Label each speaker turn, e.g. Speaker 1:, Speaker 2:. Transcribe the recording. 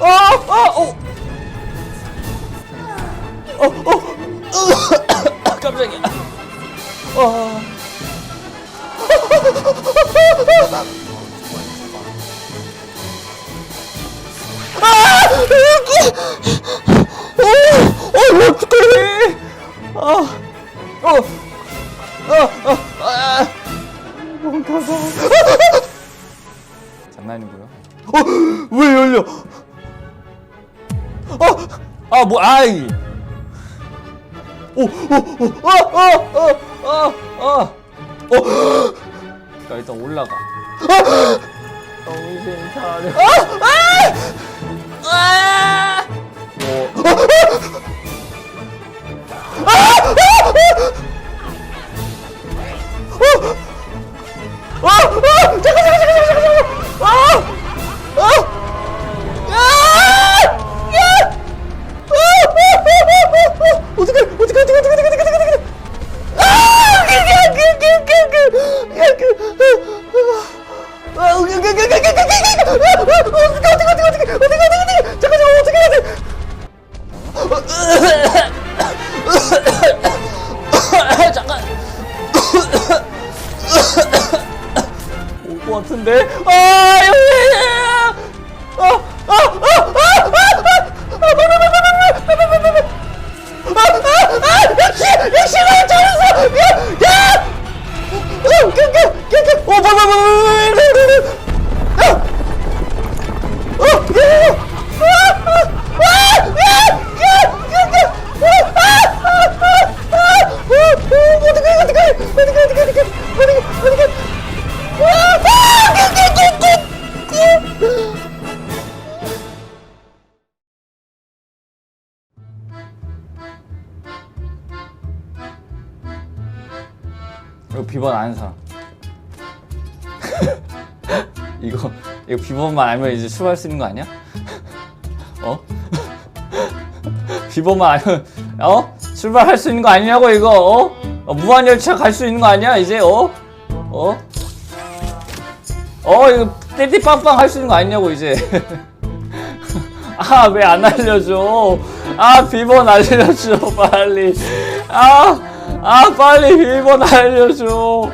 Speaker 1: 아아어아 깜짝이야. 어. 아! 어! 어! 어! 아! 어, 어, 어, 아. 멍타서. 장난이고요. 어, 왜 열려? 어, 아, 뭐, 아이. 오, 오, 오, 아, 아, 아, 아, 아. 어. 자, 일단 올라가.
Speaker 2: 정신 차려.
Speaker 1: 아! 뭐. 같은데? 아! 이거 비번 아는 사람. 이거 이거 비번만 알면 이제 출발할 수 있는 거 아니야? 어? 비번만 알면 어? 출발할 수 있는 거 아니냐고 이거 어? 어 무한 열차 갈 수 있는 거 아니야 이제 어? 어? 어 이거 띠띠빵빵 할 수 있는 거 아니냐고 이제 아 왜 안 알려줘 아 비번 알려줘 빨리 아 아 빨리 비번 알려줘